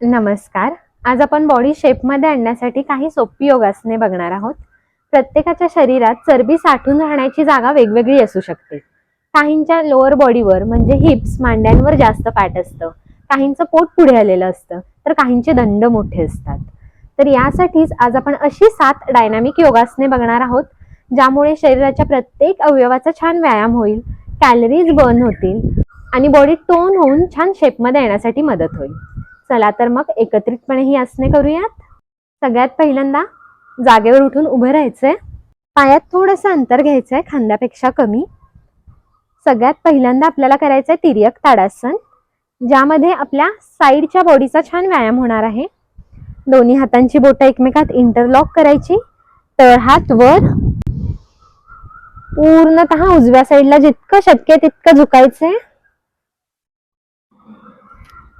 नमस्कार. आज आपण बॉडी शेपमध्ये आणण्यासाठी काही सोपी योगासने बघणार आहोत. प्रत्येकाच्या शरीरात चरबी साठून राहण्याची जागा वेगवेगळी असू शकते. काहींच्या लोअर बॉडीवर म्हणजे हिप्स मांड्यांवर जास्त फॅट असतं. काहींचं पोट पुढे आलेलं असतं तर काहींचे दंड मोठे असतात. तर यासाठीच आज आपण अशी सात डायनामिक योगासने बघणार आहोत ज्यामुळे शरीराच्या प्रत्येक अवयवाचा छान व्यायाम होईल कॅलरीज बर्न होतील आणि बॉडी टोन होऊन छान शेपमध्ये येण्यासाठी मदत होईल. चला तर मग एकत्रितपणे ही आसने करूयात. सगळ्यात पहिल्यांदा जागेवर उठून उभं राहायचंय. पायात थोडंसं अंतर घ्यायचंय खांद्यापेक्षा कमी. सगळ्यात पहिल्यांदा आपल्याला करायचंय तिर्यक ताडासन ज्यामध्ये आपल्या साईडच्या बॉडीचा छान व्यायाम होणार आहे. दोन्ही हातांची बोटं एकमेकात इंटरलॉक करायची. तळहात वर. पूर्णतः उजव्या साईडला जितकं शक्य आहे तितकं झुकायचंय.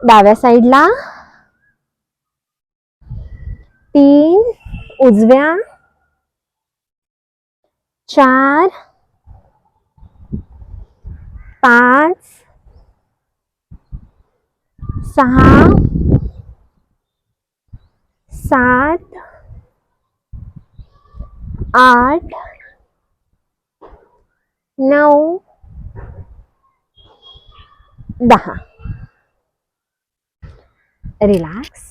डाव्या साईडला. तीन उजव्या. चार पाच सहा सात आठ नऊ दहा. रिलॅक्स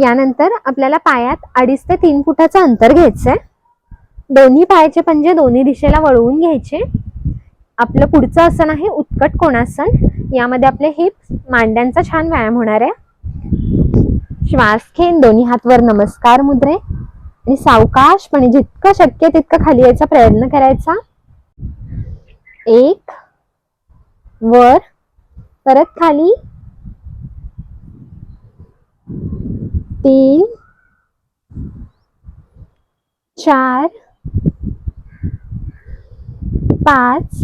यानंतर आपल्याला पायात अडीच ते तीन फुटाचं अंतर घ्यायचं आहे दोन्ही पायाचे पंजे दोन्ही दिशेला वळवून घ्यायचे. आपलं पुढचं आसन आहे उत्कट कोणासन. यामध्ये आपले हिप मांड्यांचा छान व्यायाम होणार आहे. श्वास घेऊन दोन्ही हातवर नमस्कार मुद्रे. आणि सावकाशपणे जितकं शक्य तितकं खाली यायचा प्रयत्न करायचा. एक वर परत खाली. तीन चार पाच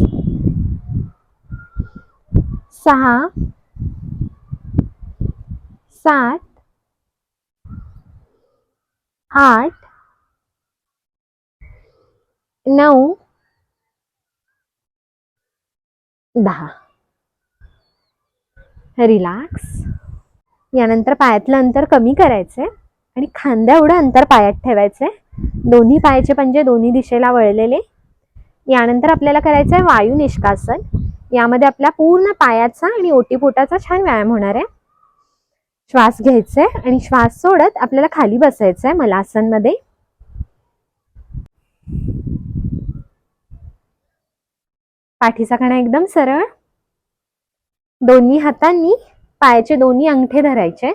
सहा सात आठ नऊ दहा. रिलॅक्स. यानंतर पायातलं अंतर कमी करायचंय आणि खांद्या एवढं अंतर पायात ठेवायचंय. दोन्ही पायाचे पंजे दोन्ही दिशेला वळलेले. यानंतर आपल्याला करायचं आहे वायू निष्कासन. यामध्ये आपल्या पूर्ण पायाचा आणि ओटीपोटाचा छान व्यायाम होणार आहे. श्वास घ्यायचा आहे आणि श्वास सोडत आपल्याला खाली बसायचं आहे मलासनमध्ये. पाठीचा कणा एकदम सरळ. दोन्ही हातांनी पायाचे दोन्ही अंगठे धरायचे.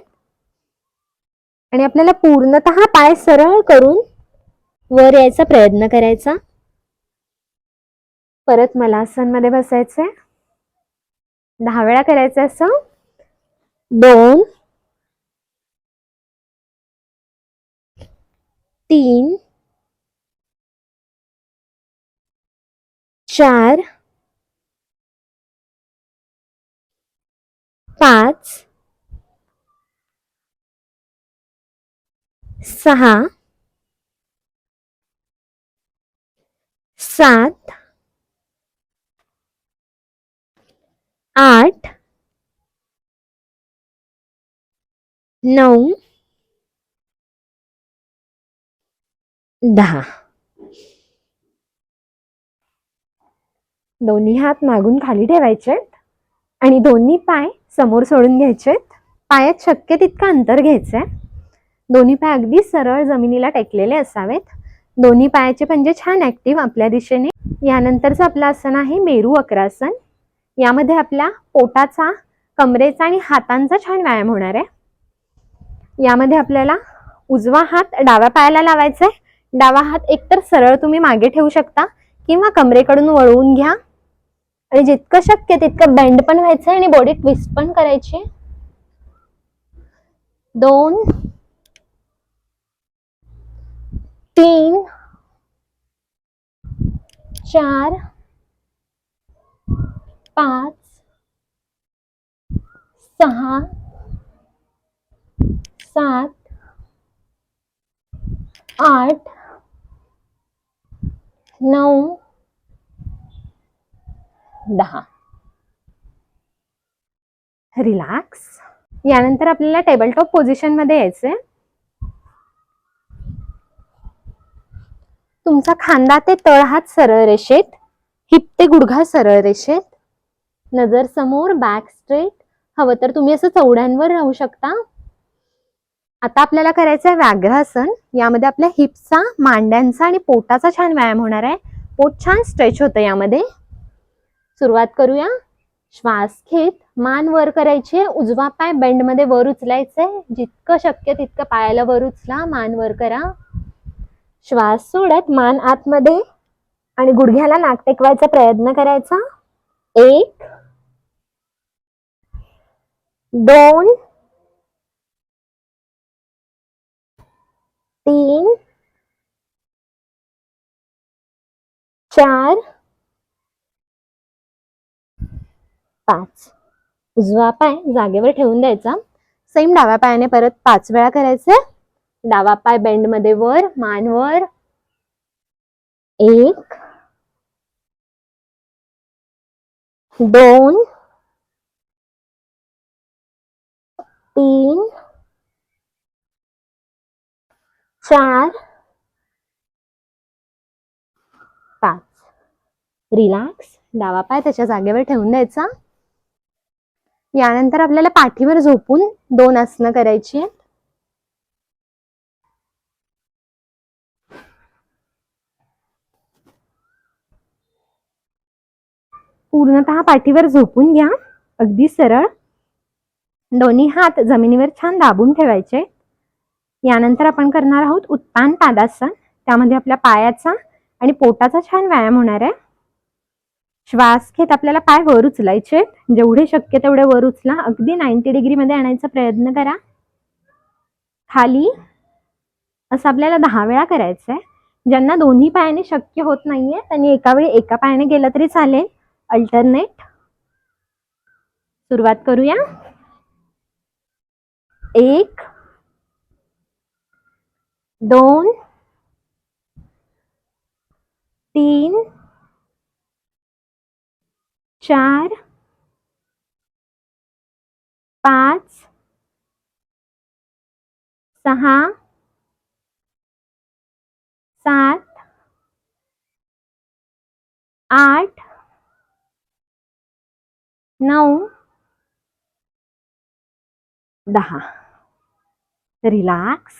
आणि आपल्याला पूर्णतः पाय सरळ करून वर यायचा प्रयत्न करायचा. परत मलासनमध्ये बसायचंय. दहा वेळा करायचं असं. दोन. तीन. चार. पाच सहा सात आठ नऊ दहा. दोन्ही हात मागून खाली ठेवायचे आणि दोन्ही पाय समोर सोडून घ्यायचे पायात शक्य तितकं अंतर घ्यायचंय. दोन्ही पाय अगदी सरळ जमिनीला टेकलेले असावेत. दोन्ही पायाचे पंजे छान ऍक्टिव्ह आपल्या दिशेने. यानंतरचं आपलं आसन आहे मेरू अक्रासन यामध्ये आपल्या पोटाचा कमरेचा आणि हातांचा छान व्यायाम होणार आहे. यामध्ये आपल्याला उजवा हात डाव्या पायाला लावायचा आहे डावा हात एकतर सरळ तुम्ही मागे ठेवू शकता किंवा कमरेकडून वळवून घ्या. आणि जितकं शक्य तितकं बेंड पण व्हायचं आणि बॉडी ट्विस्ट पण करायची. दोन तीन चार पाच सहा सात आठ नऊ दहा. रिलॅक्स यानंतर आपल्याला टेबल टॉप पोझिशनमध्ये यायचंय. तुमचा खांदा ते तळहात सरळ रेषेत हिप ते गुडघा सरळ रेषेत नजर समोर बॅक स्ट्रेट हवं तर तुम्ही असं चौड्यांवर राहू शकता. आता आपल्याला करायचं आहे व्याघ्रासन. यामध्ये आपल्या हिपचा मांड्यांचा आणि पोटाचा छान व्यायाम होणार आहे. पोट छान स्ट्रेच होतं यामध्ये. सुरुवात करूया. श्वास घेत मान वर करायचे उजवा पाय बेंडमध्ये वर उचलायचंय जितकं शक्य तितकं पायाला वर उचला मान वर करा. श्वास सोडत मान आतमध्ये. आणि गुडघ्याला नाक टेकवायचा प्रयत्न करायचा. एक दोन तीन चार पाच. उजवा पाय जागेवर ठेवून द्यायचा. सेम डाव्या पायाने परत पाच वेळा करायचं. डावा पाय बेंडमध्ये वर मान वर. एक. दोन. तीन. चार. पाच. रिलॅक्स डावा पाय त्याच्या जागेवर ठेवून द्यायचा. यानंतर आपल्याला पाठीवर झोपून दोन आसनं करायची आहेत. पूर्णतः पाठीवर झोपून घ्या. अगदी सरळ. दोन्ही हात जमिनीवर छान दाबून ठेवायचे. यानंतर आपण करणार आहोत उत्तान पादासन. त्यामध्ये आपल्या पायाचा आणि पोटाचा छान व्यायाम होणार आहे. श्वास घेत आपल्याला पाय वर उचलायचे जेवढे शक्य तेवढे वर उचला. अगदी नाईन्टी डिग्री मध्ये आणायचा प्रयत्न करा. खाली असं आपल्याला दहा वेळा करायचं आहे ज्यांना दोन्ही पायाने शक्य होत नाहीये त्यांनी एका वेळी एका पायाने गेलं तरी चालेल. अल्टरनेट सुरुवात करूया. एक दोन तीन चार पाच सहा सात आठ नऊ दहा. रिलॅक्स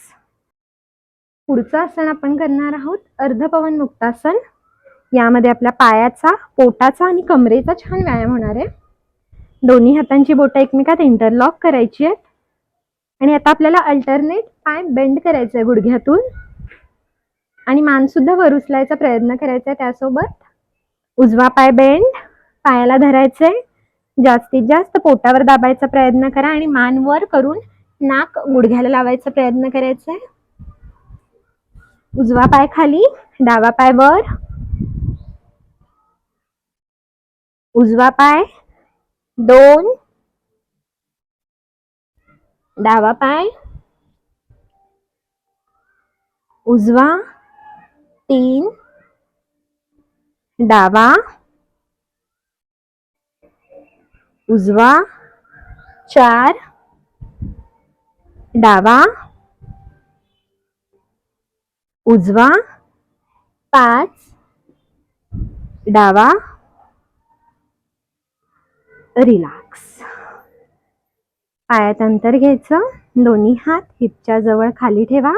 पुढचं आसन आपण करणार आहोत अर्धपवन मुक्तासन यामध्ये आपल्या पायाचा पोटाचा आणि कमरेचा छान व्यायाम होणार आहे. दोन्ही हातांची बोटं एकमेकात इंटरलॉक करायची आहेत. आणि आता आपल्याला अल्टरनेट पाय बेंड करायचा आहे गुडघ्यातून. आणि मान सुद्धा वर उचलायचा प्रयत्न करायचा आहे त्यासोबत. उजवा पाय बेंड पायाला धरायचंय. जास्तीत जास्त पोटावर दाबायचा प्रयत्न करा आणि मान वर करून नाक गुडघ्याला लावायचा प्रयत्न करायचा आहे उजवा पाय खाली डावा पाय वर. उजवा पाय दोन. डावा पाय. उजवा तीन. डावा. उजवा चार. डावा. उजवा पाच. डावा. रिलॅक्स पायात अंतर घ्यायचं. दोन्ही हात हिपच्या जवळ खाली ठेवा.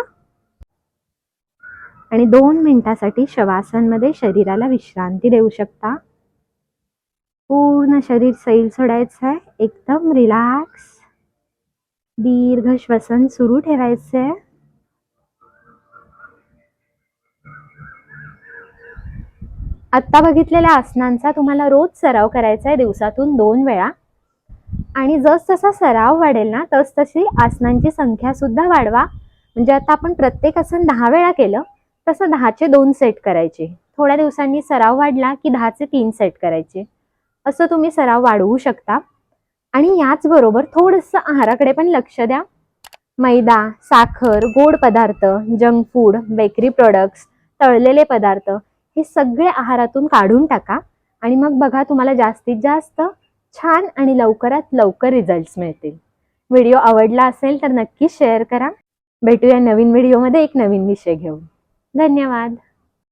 आणि दोन मिनिटासाठी शवासनमध्ये शरीराला विश्रांती देऊ शकता. पूर्ण शरीर सैल सोडायचं आहे एकदम रिलॅक्स दीर्घ श्वसन सुरू ठेवायचं आहे आत्ता बघितलेल्या आसनांचा तुम्हाला रोज सराव करायचा आहे दिवसातून दोन वेळा. आणि जसजसा सराव वाढेल ना तस तशी आसनांची संख्या सुद्धा वाढवा. म्हणजे आता आपण प्रत्येक आसन दहा वेळा केलं तसं दहाचे दोन सेट करायचे. थोड्या दिवसांनी सराव वाढला की दहाचे तीन सेट करायचे. असं तुम्ही सराव वाढवू शकता. आणि याचबरोबर थोडंसं आहाराकडे पण लक्ष द्या. मैदा साखर गोड पदार्थ जंक फूड बेकरी प्रोडक्ट्स तळलेले पदार्थ हे सगळे आहारातून काढून टाका. आणि मग बघा तुम्हाला जास्तीत जास्त छान आणि लवकरात लवकर रिझल्ट्स मिळतील. व्हिडिओ आवडला असेल तर नक्की शेअर करा. भेटूया नवीन व्हिडिओमध्ये एक नवीन विषय घेऊन. धन्यवाद.